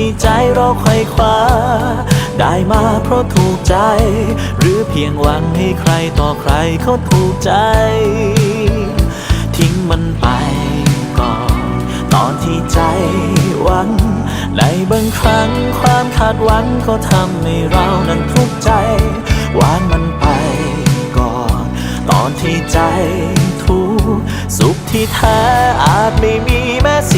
ที่ใจเราไขว่คว้า ได้มาเพราะถูกใจ หรือเพียงหวังให้ใครต่อใครเขาถูกใจ ทิ้งมันไปก่อน ตอนที่ใจหวัง ในบางครั้งความคาดหวังก็ทำให้เรานั้นทุกข์ใจวางมันไปก่อน ตอนที่ใจทุกข์สุขที่แท้อาจไม่มีแม้สิ